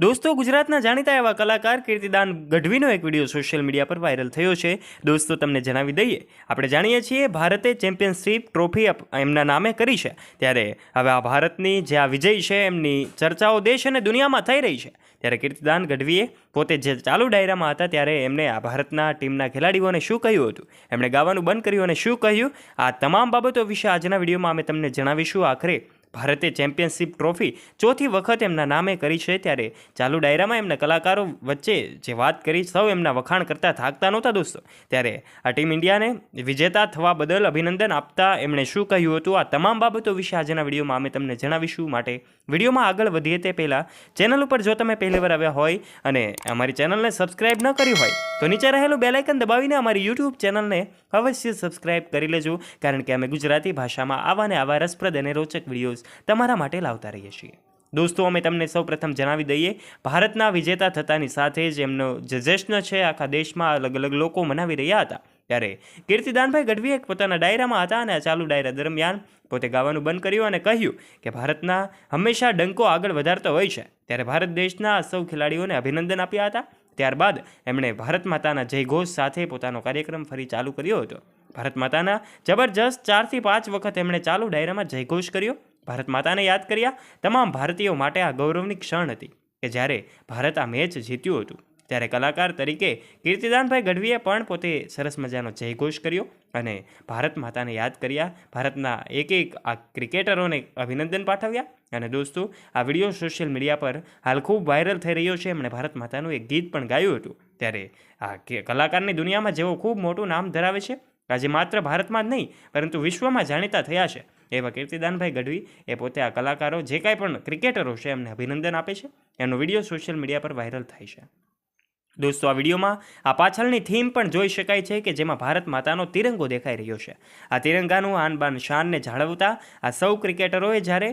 દોસ્તો, ગુજરાતના જાણીતા એવા કલાકાર કીર્તિદાન ગઢવીનો એક વીડિયો સોશિયલ મીડિયા પર વાયરલ થયો છે. દોસ્તો, તમને જણાવી દઈએ, આપણે જાણીએ છીએ ભારતે ચેમ્પિયનશિપ ટ્રોફી એમના નામે કરી છે. ત્યારે હવે આ ભારતની જે આ વિજય છે, એમની ચર્ચાઓ દેશ અને દુનિયામાં થઈ રહી છે. ત્યારે કીર્તિદાન ગઢવીએ પોતે જે ચાલુ ડાયરામાં હતા, ત્યારે એમણે આ ભારતના ટીમના ખેલાડીઓને શું કહ્યું હતું? એમણે ગાવાનું બંધ કર્યું અને શું કહ્યું? આ તમામ બાબતો વિશે આજના વિડીયોમાં અમે તમને જણાવીશું આખરે. ભારતે ચેમ્પિયનશિપ ટ્રોફી ચોથી વખત એમના નામે કરી છે ત્યારે ચાલુ ડાયરામાં એમના કલાકારો વચ્ચે જે વાત કરી સૌ એમના વખાણ કરતા થાકતા નહોતા દોસ્તો. ત્યારે આ ટીમ ઇન્ડિયાને વિજેતા થવા બદલ અભિનંદન આપતા એમણે શું કહ્યું હતું? આ તમામ બાબતો વિશે આજના વિડીયોમાં અમે તમને જણાવીશું. માટે વિડીયોમાં આગળ વધીએ તે પહેલાં ચેનલ ઉપર જો તમે પહેલીવાર આવ્યા હોય અને અમારી ચેનલને સબસ્ક્રાઇબ ન કરી હોય, તો નીચે રહેલું બેલાઇકન દબાવીને અમારી યુટ્યુબ ચેનલને અવશ્ય સબસ્ક્રાઇબ કરી લેજો, કારણ કે અમે ગુજરાતી ભાષામાં આવા ને આવા રસપ્રદ અને રોચક વિડીયોઝ તમારા માટે લાવતા રહીએ છીએ. દોસ્તો, અમે તમને સૌ પ્રથમ જણાવી દઈએ, ભારતના વિજેતા થતાની સાથે જ એમનો જે છે, આખા દેશમાં અલગ અલગ લોકો મનાવી રહ્યા હતા. ત્યારે કીર્તિદાનભાઈ ગઢવીએ પોતાના ડાયરામાં હતા અને આ ચાલુ ડાયરા દરમિયાન પોતે ગાવાનું બંધ કર્યું અને કહ્યું કે ભારતના હંમેશા ડંકો આગળ વધારતો હોય છે. ત્યારે ભારત દેશના સૌ ખેલાડીઓને અભિનંદન આપ્યા હતા. ત્યારબાદ એમણે ભારત માતાના જય ઘોષ સાથે પોતાનો કાર્યક્રમ ફરી ચાલુ કર્યો હતો. ભારત માતાના જબરજસ્ત ચારથી પાંચ વખત એમણે ચાલુ ડાયરામાં જયઘોષ કર્યો. ભારત માતાને યાદ કર્યા તમામ ભારતીયો માટે આ ગૌરવની ક્ષણ હતી કે જ્યારે ભારત આ મેચ જીત્યું હતું. ત્યારે કલાકાર તરીકે કીર્તિદાનભાઈ ગઢવીએ પણ પોતે સરસ મજાનો જયઘોષ કર્યો અને ભારત માતાને યાદ કર્યા. ભારતના એક એક આ ક્રિકેટરોને અભિનંદન પાઠવ્યા. અને દોસ્તો, આ વીડિયો સોશિયલ મીડિયા પર હાલ ખૂબ વાયરલ થઈ રહ્યો છે. એમણે ભારત માતાનું એક ગીત પણ ગાયું હતું. ત્યારે આ કલાકારની દુનિયામાં જેઓ ખૂબ મોટું નામ ધરાવે છે. આજે માત્ર ભારતમાં જ નહીં, પરંતુ વિશ્વમાં જાણીતા થયા છે. એવા કીર્તિદાનભાઈ ગઢવી એ પોતે આ કલાકારો જે કાંઈ પણ ક્રિકેટરો છે એમને અભિનંદન આપે છે. એનો વીડિયો સોશિયલ મીડિયા પર વાયરલ થાય છે. દોસ્તો, આ વિડીયોમાં આ પાછળની થીમ પણ જોઈ શકાય છે કે જેમાં ભારત માતાનો તિરંગો દેખાઈ રહ્યો છે. આ તિરંગાનું આન બાન શાનને જાળવતા આ સૌ ક્રિકેટરોએ જ્યારે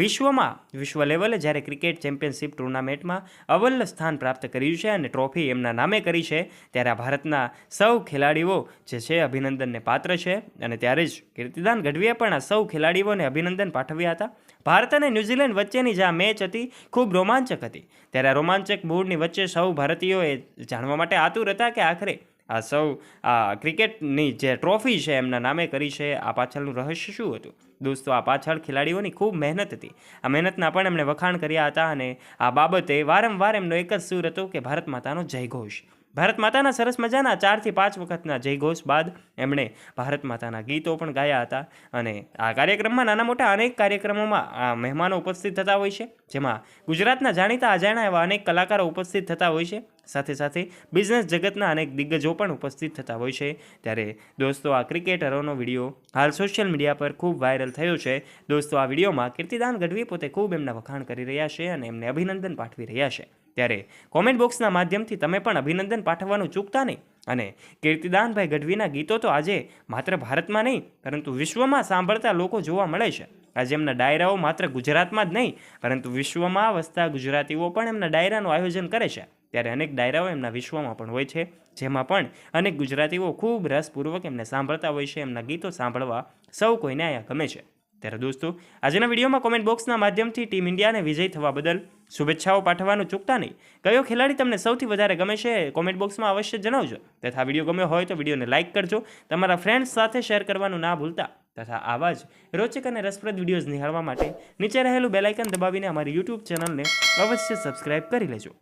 વિશ્વમાં, વિશ્વ લેવલે જ્યારે ક્રિકેટ ચેમ્પિયનશિપ ટુર્નામેન્ટમાં અવલ સ્થાન પ્રાપ્ત કર્યું છે અને ટ્રોફી એમના નામે કરી છે, ત્યારે આ ભારતના સૌ ખેલાડીઓ જે છે અભિનંદનને પાત્ર છે. અને ત્યારે જ કીર્તિદાન ગઢવીએ પણ આ સૌ ખેલાડીઓને અભિનંદન પાઠવ્યા હતા. ભારત અને ન્યૂઝીલેન્ડ વચ્ચેની જે આ મેચ હતી, ખૂબ રોમાંચક હતી. ત્યારે આ રોમાંચક મૂડની વચ્ચે સૌ ભારતીયોએ જાણવા માટે આતુર હતા કે આખરે આ સૌ, આ ક્રિકેટની જે ટ્રોફી છે એમના નામે કરી છે, આ પાછળનું રહસ્ય શું હતું? દોસ્તો, આ પાછળ ખેલાડીઓની ખૂબ મહેનત હતી. આ મહેનતના પણ એમણે વખાણ કર્યા હતા અને આ બાબતે વારંવાર એમનો એક જ સૂર હતો કે ભારત માતાનો જયઘોષ ભારત માતાના સરસ મજાના ચારથી પાંચ વખતના જયઘોષ બાદ એમણે ભારત માતાના ગીતો પણ ગાયા હતા. અને આ કાર્યક્રમમાં નાના મોટા અનેક કાર્યક્રમોમાં મહેમાનો ઉપસ્થિત થતા હોય છે. જેમાં ગુજરાતના જાણીતા અજાણ્યા એવા અનેક કલાકારો ઉપસ્થિત થતા હોય છે. સાથે સાથે બિઝનેસ જગતના અનેક દિગ્ગજો પણ ઉપસ્થિત થતા હોય છે. ત્યારે દોસ્તો, આ ક્રિકેટરોનો વીડિયો હાલ સોશિયલ મીડિયા પર ખૂબ વાયરલ થયો છે. દોસ્તો, આ વિડીયોમાં કીર્તિદાન ગઢવી પોતે ખૂબ એમના વખાણ કરી રહ્યા છે અને એમને અભિનંદન પાઠવી રહ્યા છે. ત્યારે કોમેન્ટ બોક્સના માધ્યમથી તમે પણ અભિનંદન પાઠવવાનું ચૂકતા નહીં. અને કીર્તિદાનભાઈ ગઢવીના ગીતો તો આજે માત્ર ભારતમાં નહીં, પરંતુ વિશ્વમાં સાંભળતા લોકો જોવા મળે છે. આજે એમના ડાયરાઓ માત્ર ગુજરાતમાં જ નહીં, પરંતુ વિશ્વમાં વસતા ગુજરાતીઓ પણ એમના ડાયરાનું આયોજન કરે છે. ત્યારે અનેક ડાયરાઓ એમના વિશ્વમાં પણ હોય છે, જેમાં પણ અનેક ગુજરાતીઓ ખૂબ રસપૂર્વક એમને સાંભળતા હોય છે, એમના ગીતો સાંભળવા સૌ કોઈને અહીંયા ગમે છે. ત્યારે દોસ્તો, આજના વિડીયોમાં કોમેન્ટ બોક્સના માધ્યમથી ટીમ ઇન્ડિયાને વિજય થવા બદલ શુભેચ્છાઓ પાઠવવાનું ચૂકતા નહીં. કયો ખેલાડી તમને સૌથી વધારે ગમે છે કોમેન્ટ બોક્સમાં અવશ્ય જણાવજો. તથા વીડિયો ગમ્યો હોય તો વિડીયોને લાઇક કરજો. તમારા ફ્રેન્ડ્સ સાથે શેર કરવાનું ના ભૂલતા. તથા આવા જ રોચક અને રસપ્રદ વિડીયોઝ નિહાળવા માટે નીચે રહેલું બેલાઇકન દબાવીને અમારી યુટ્યુબ ચેનલને અવશ્ય સબસ્ક્રાઇબ કરી લેજો.